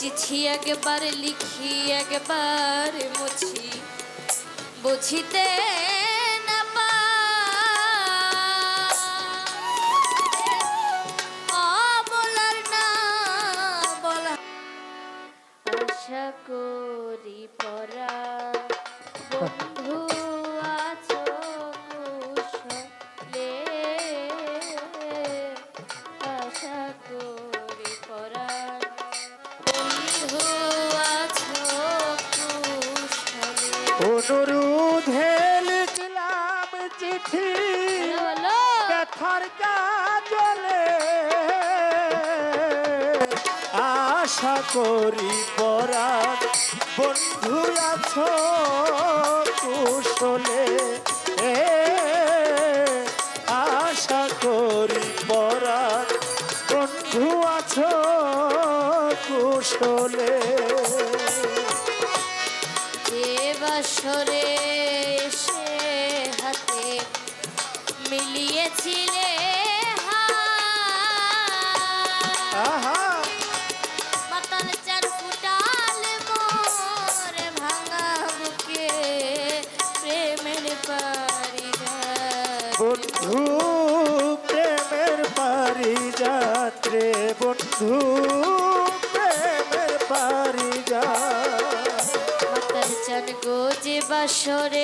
চিঠি একবার লিখি একবার মুছি। বুঝিতে শুরু লিখলাম চিঠি। ব্যথার কাজলে। আশা করি পরাণ বন্ধু আছো কুশলে। এ সরে সে হাতে মিলিয়েছিলে বন্ধু প্রেমের পারি যাত্রে বন্ধু। হাসরে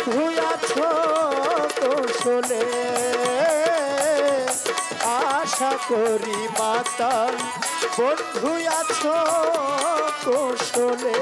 ভুয়াছ তো শোনে আশা করি মাতাল বন্ধু আছ তো শোনে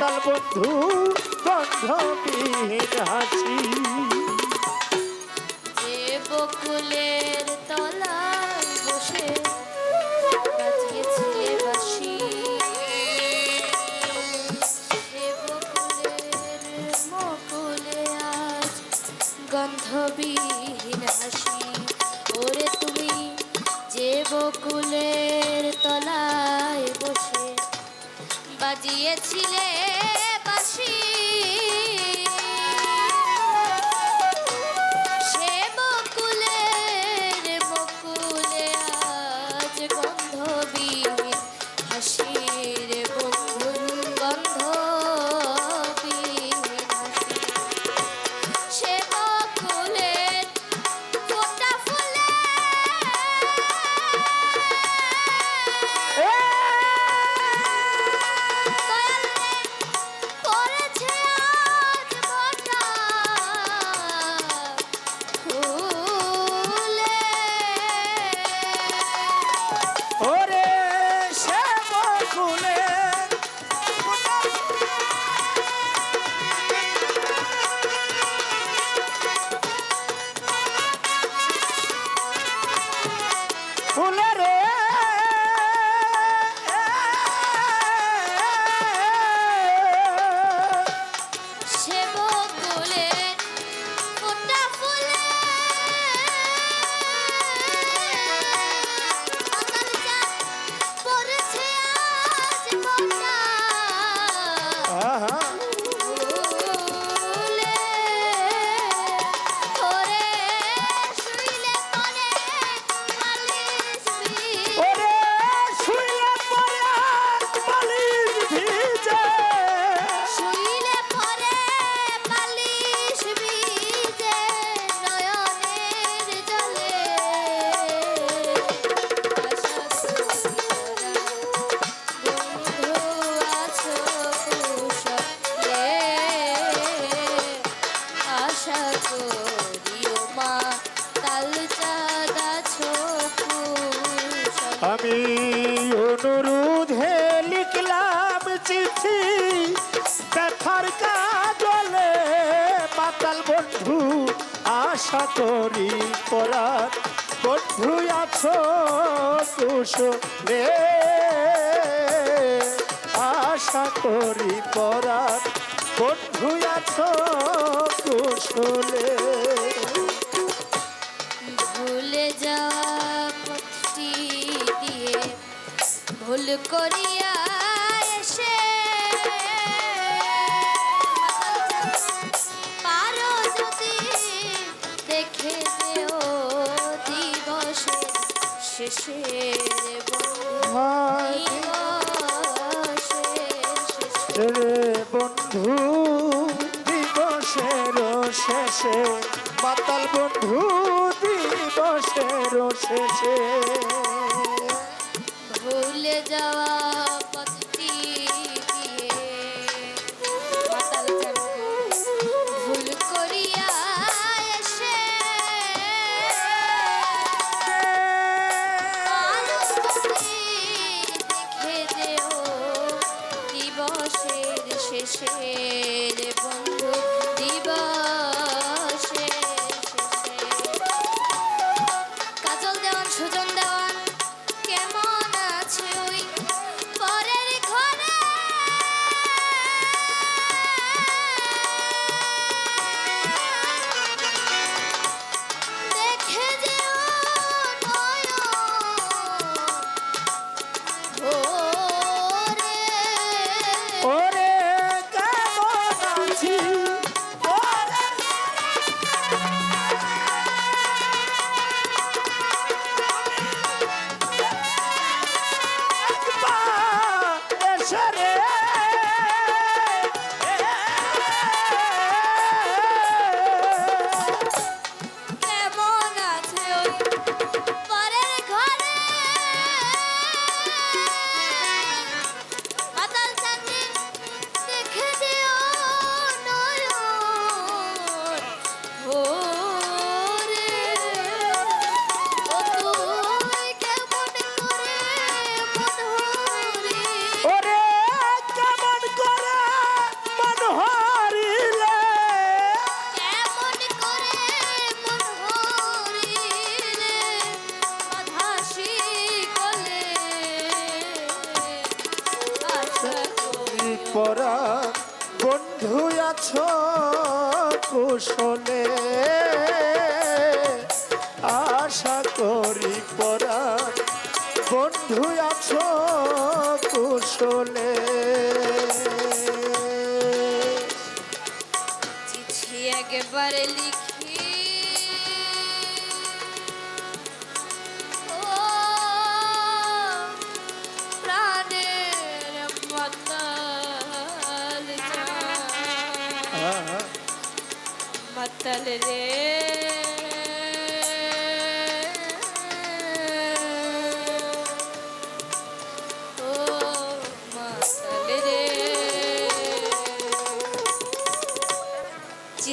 মাতাল বন্ধু গন্ধবিহীন হাসি। বকুলের সাজিয়েছিলে। বন্ধু আশা করি পড়া বন্ধু আছো তুষো রে আশা করি পড়া বন্ধু আছো কুশলে বন্ধু দিবসে রসেছে ভুলে যাওয়া শোনে আশা করি পরাণ বন্ধু আছো কুশলে। একবার লিখে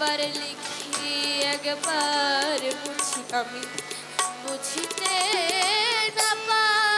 একবার লিখি একবার বুঝি আমি বুঝিতে না পাই